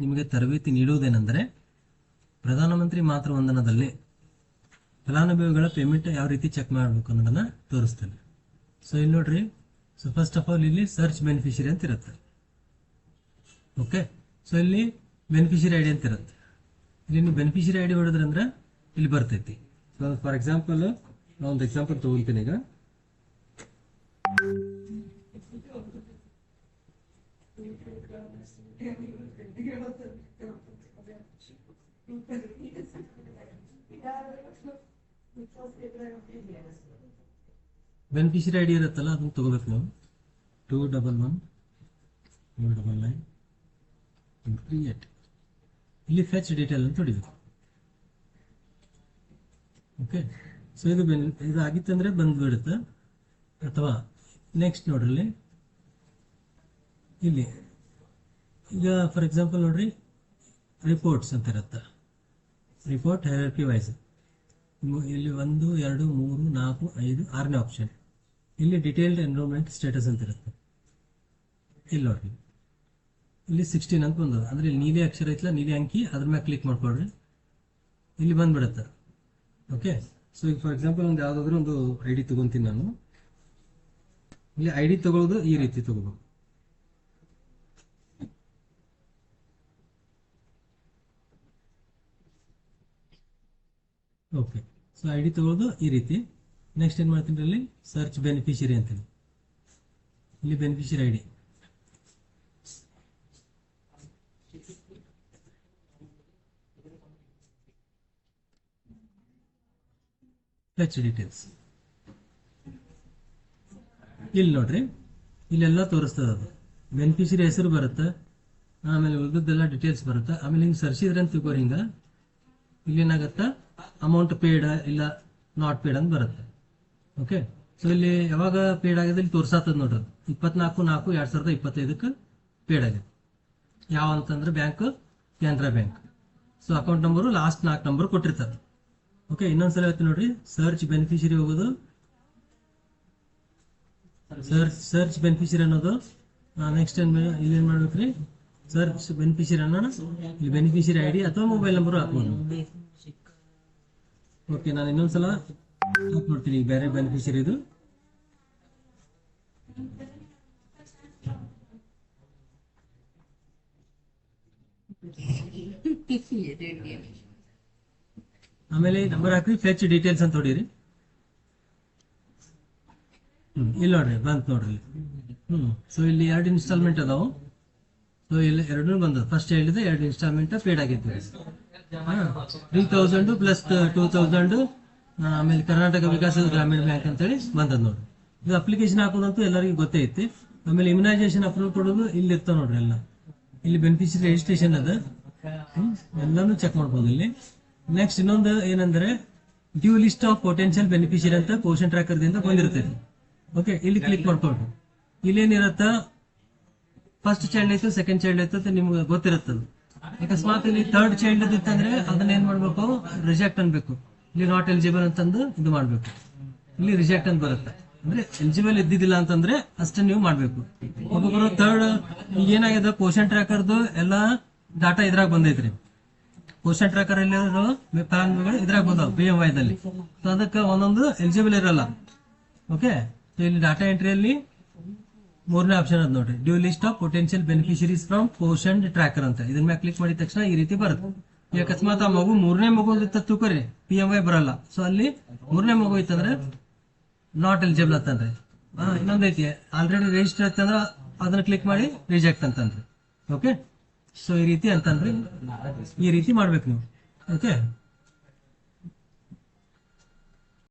ನಿಮಗೆ ತರಬೇತಿ ನೀಡುವುದೇನೆಂದರೆ ಪ್ರಧಾನಮಂತ್ರಿ ಮಾತೃವಂದನದಲ್ಲಿ ಫಲಾನುಭವಿಗಳ ಪೇಮೆಂಟ್ ಯಾವ ರೀತಿ ಚೆಕ್ ಮಾಡಬೇಕು ಅನ್ನೋದನ್ನ ತೋರಿಸ್ತೇನೆ. ಸೊ ಇಲ್ಲಿ ನೋಡ್ರಿ. ಸೊ ಫಸ್ಟ್ ಆಫ್ ಆಲ್ ಇಲ್ಲಿ ಸರ್ಚ್ ಬೆನಿಫಿಷರಿ ಅಂತ ಇರುತ್ತೆ. ಓಕೆ ಸೊ ಇಲ್ಲಿ ಬೆನಿಫಿಷರಿ ಐಡಿ ಅಂತ ಇರುತ್ತೆ. ಇಲ್ಲಿ ನೀವು ಬೆನಿಫಿಷರಿ ಐಡಿ ಹೊಡೆದ್ರಿ ಅಂದ್ರೆ ಇಲ್ಲಿ ಬರ್ತೈತಿ. ಸೊ ಫಾರ್ ಎಕ್ಸಾಂಪಲ್ ನಾ ಒಂದು ಎಕ್ಸಾಂಪಲ್ ತಗೊಳ್ತೀನಿ ಈಗ. ಬೆನಿಫಿಷರಿ ಡಿ ಇರುತ್ತಲ್ಲ, ಅದನ್ನ ತಗೋಬೇಕು ನಾವು. Two double one two double nine three eight ಇಲ್ಲಿ ಫೆಚ್ ಡೀಟೇಲ್ ಅಂತ ಹೊಡಿಬೇಕು ಓಕೆ ಸೊ ಇದು ಬೆನ್ ಇದು ಆಗಿತ್ತಂದ್ರೆ ಬಂದ್ಬಿಡುತ್ತೆ. ಅಥವಾ ನೆಕ್ಸ್ಟ್ ನೋಡ್ರಿ ಇಲ್ಲಿ. ಈಗ ಫಾರ್ ಎಕ್ಸಾಂಪಲ್ ನೋಡ್ರಿ ರಿಪೋರ್ಟ್ಸ್ ಅಂತ ಇರುತ್ತೆ. ರಿಪೋರ್ಟ್ ಹೈರಾರ್ಕಿ ವೈಸ್ ಇಲ್ಲಿ ಒಂದು, ಎರಡು, ಮೂರು, ನಾಲ್ಕು, ಐದು, ಆರನೇ ಆಪ್ಷನ್ ಇಲ್ಲಿ ಡಿಟೇಲ್ಡ್ ಎನ್ರೋಲ್ಮೆಂಟ್ ಸ್ಟೇಟಸ್ ಅಂತ ಇರುತ್ತೆ. ಇಲ್ಲಿ ನೋಡ್ರಿ. ಇಲ್ಲಿ ಸಿಕ್ಸ್ಟೀನ್ ಅಂತ ಬಂದದ. ಅಂದ್ರೆ ಇಲ್ಲಿ ನೀಲಿ ಅಕ್ಷರ ಐತಲ್ಲ ನೀಲಿ ಅಂಕಿ, ಅದ್ರ ಮ್ಯಾಗ ಕ್ಲಿಕ್ ಮಾಡ್ಕೊಳ್ರಿ. ಇಲ್ಲಿ ಬಂದ್ಬಿಡುತ್ತೆ. ಓಕೆ ಸೊ ಈಗ ಫಾರ್ ಎಕ್ಸಾಂಪಲ್ ಒಂದು ಯಾವುದಾದ್ರೂ ಒಂದು ಐ ಡಿ ತಗೊಂತೀನಿ ನಾನು. ಇಲ್ಲಿ ಐ ಡಿ ತಗೊಳ್ಳೋದು ಈ ರೀತಿ ತಗೋಬೇಕು. ಓಕೆ ಸೊ ಐ ಡಿ ತಗೊಳ್ಳೋದು ಈ ರೀತಿ. ನೆಕ್ಸ್ಟ್ ಏನ್ ಮಾಡ್ತೀನಿ ಇಲ್ಲಿ ಸರ್ಚ್ ಬೆನಿಫಿಷರಿ ಅಂತೀನಿ ಇಲ್ಲಿ beneficiary I D fetch details ಇಲ್ಲಿ ನೋಡ್ರಿ. ಇಲ್ಲೆಲ್ಲ ತೋರಿಸ್ತದ ಅದು. ಬೆನಿಫಿಷರಿ ಹೆಸರು ಬರುತ್ತೆ. ಆಮೇಲೆ ಉಳಿದದ್ದೆಲ್ಲ ಡೀಟೇಲ್ಸ್ ಬರುತ್ತೆ. ಆಮೇಲೆ ಹಿಂಗೆ ಸರ್ಚಿದ್ರೆ ಅಂತ ತಿಳ್ಕೊರಿ ಹಿಂಗ. ಇಲ್ಲಿ ಏನಾಗತ್ತ ಅಮೌಂಟ್ ಪೇಡ್ ಇಲ್ಲ ನಾಟ್ ಪೇಡ್ ಅಂತ ಬರುತ್ತೆ. ಓಕೆ ಸೊ ಇಲ್ಲಿ ಯಾವಾಗ ಪೇಡ್ ಆಗಿದೆ ಇಲ್ಲಿ ತೋರ್ಸಾತದ ನೋಡ್ರಿ. ಇಪ್ಪತ್ನಾಲ್ಕು, ನಾಲ್ಕು, ಎರಡ್ ಸಾವಿರದ ಇಪ್ಪತ್ತೈದಕ್ಕೆ ಪೇಡ್ ಆಗಿದೆ. ಯಾವ ಅಂತಂದ್ರೆ bank Canara bank so account number last ನಾಲ್ಕು ನಂಬರ್ ಕೊಟ್ಟಿರ್ತಾರೆ ಓಕೆ ಇನ್ನೊಂದ್ಸಲ ಹೇಳ್ತೀನಿ ನೋಡ್ರಿ. ಸರ್ಚ್ ಬೆನಿಫಿಷರಿ ಹೋಗೋದು. ಸರ್ಚ್ ಸರ್ಚ್ ಬೆನಿಫಿಷರಿ ಅನ್ನೋದು ನೆಕ್ಸ್ಟ್ ಏನ್ ಇಲ್ಲಿ ಏನ್ ಮಾಡ್ಬೇಕ್ರಿ? ಸರ್ಚ್ ಬೆನಿಫಿಷರಿ ಅನ್ನೋಣ? ಇಲ್ಲಿ ಬೆನಿಫಿಷರಿ ಐಡಿ ಅಥವಾ ಮೊಬೈಲ್ ನಂಬರ್ ಹಾಕ್ಬೋದು. ಓಕೆ ನಾನು ಇನ್ನೊಂದ್ಸಲ ನೋಡ್ತೀನಿ. ಬೇರೆ ಬೆನಿಫಿಷರಿ ಇದು. ಆಮೇಲೆ ನಂಬರ್ ಹಾಕ್ರಿ ಫೆಚ್ ಡೀಟೇಲ್ಸ್ ಅಂತ ಹೊಡೀರಿ ಹ್ಮ್, ಇಲ್ಲಿ ನೋಡ್ರಿ, ಬಂತ್ ನೋಡ್ರಿ. ಹ್ಮ್ ಸೊ ಇಲ್ಲಿ ಎರಡು ಇನ್ಸ್ಟಾಲ್ಮೆಂಟ್ ಅದಾವು. ಇಲ್ಲಿ ಎರಡು ಬಂದದ ಫಸ್ಟ್ ಹೇಳಿದ್ರೆ ಎರಡು ಇನ್ಸ್ಟಾಲ್ಮೆಂಟ್ ಪೇಡ್ ಆಗಿದ್ದು. Three thousand plus two thousand ಆಮೇಲೆ ಕರ್ನಾಟಕ ವಿಕಾಸ ಗ್ರಾಮೀಣ ಬ್ಯಾಂಕ್ ಅಂತೇಳಿ ಬಂದದ್ ನೋಡ್ರಿ ಇದು ಅಪ್ಲಿಕೇಶನ್ ಹಾಕೋದಂತೂ ಎಲ್ಲರಿಗೂ ಗೊತ್ತೇ ಐತಿ. ಆಮೇಲೆ ಇಮ್ಯುನೈಸೇಷನ್ ಅಪ್ರೂವ್ ಕೊಡೋದು ಇಲ್ಲಿ ಇರ್ತಾವ ನೋಡ್ರಿ ಎಲ್ಲ. ಇಲ್ಲಿ ಬೆನಿಫಿಷರಿ ರಿಜಿಸ್ಟ್ರೇಷನ್ ಅದ. ಎಲ್ಲಾನು ಚೆಕ್ ಮಾಡ್ಬೋದು ಇಲ್ಲಿ. ನೆಕ್ಸ್ಟ್ ಇನ್ನೊಂದು ಏನಂದ್ರೆ due list of potential beneficiary ಅಂತ ಪೋಷನ್ ಟ್ರ್ಯಾಕರ್ ದಿಂದ ಬಂದಿರ್ತೈತಿ ಓಕೆ ಇಲ್ಲಿ ಕ್ಲಿಕ್ ಮಾಡ್ಕೊಳ್ರಿ. ಇಲ್ಲೇನಿರತ್ತ ಫಸ್ಟ್ ಚೈಲ್ಡ್ ಆಯ್ತು ಸೆಕೆಂಡ್ ಚೈಲ್ಡ್ ಇತ್ತು ಅಂತ ನಿಮ್ಗೆ ಗೊತ್ತಿರುತ್ತೆ ಅಕಸ್ಮಾತ್ ಇಲ್ಲಿ ಥರ್ಡ್ ಚೈಲ್ಡ್ ಇತ್ತಂದ್ರೆ ಅದನ್ನ ಏನ್ ಮಾಡ್ಬೇಕು? ರಿಜೆಕ್ಟ್ ಅನ್ಬೇಕು. ಇಲ್ಲಿ ನಾಟ್ ಎಲಿಜಿಬಲ್ ಅಂತಂದು ಇದು ಮಾಡ್ಬೇಕು. ಇಲ್ಲಿ ರಿಜೆಕ್ಟ್ ಅಂತ ಬರುತ್ತೆ. ಅಂದ್ರೆ ಎಲಿಜಿಬಲ್ ಇದ್ದಿದ್ದಿಲ್ಲ ಅಂತಂದ್ರೆ ಅಷ್ಟೇ ನೀವು ಮಾಡ್ಬೇಕು. ಒಬ್ಬೊಬ್ಬರು ಥರ್ಡ್ ಏನಾಗಿದೆ? ಪೋಷನ್ ಟ್ರ್ಯಾಕರ್ದು ಎಲ್ಲ ಡಾಟಾ ಇದ್ರಾಗ ಬಂದೈತ್ರಿ. ಪೋಷನ್ ಟ್ರ್ಯಾಕರ್ ಅಲ್ಲಿ ಫಲಾನುಭವಿಗಳು ಇದ್ರಾಗ ಬಂದಾವ ಪಿ ಎಂ ವೈದಲ್ಲಿ ಸೊ ಅದಕ್ಕೆ ಒಂದೊಂದು ಎಲಿಜಿಬಲ್ ಇರಲ್ಲ. ಓಕೆ ಇಲ್ಲಿ ಡಾಟಾ ಎಂಟ್ರಿಯಲ್ಲಿ ಮೂರನೇ ಆಪ್ಷನ್ ಅದ್ ನೋಡ್ರಿ. Due list of potential beneficiaries from Poshan tracker ಅಂತ. ಇದನ್ನ ಮ್ಯಾಗ ಕ್ಲಿಕ್ ಮಾಡಿದ ತಕ್ಷಣ ಈ ರೀತಿ ಬರುತ್ತೆ. ಈ ಅಕಸ್ಮಾತ್ ಆ ಮಗು ಮೂರನೇ ಮಗು ತೂಕರಿ? ಪಿ ಎಂ ವೈ ಬರಲ್ಲ. ಸೊ ಅಲ್ಲಿ ಮೂರನೇ ಮಗು ಇತ್ತಂದ್ರೆ ನಾಟ್ ಎಲಿಜಿಬಲ್ ಅಂತಂದ್ರೆ ಇನ್ನೊಂದ್ ಐತಿ. ಆಲ್ರೆಡಿ ರಿಜಿಸ್ಟರ್ ಐತಂದ್ರ ಅದನ್ನ ಕ್ಲಿಕ್ ಮಾಡಿ ರಿಜೆಕ್ಟ್ ಅಂತಂದ್ರೆ. ಓಕೆ ಸೊ ಈ ರೀತಿ ಅಂತಂದ್ರೆ ಈ ರೀತಿ ಮಾಡ್ಬೇಕು ನೀವು. ಓಕೆ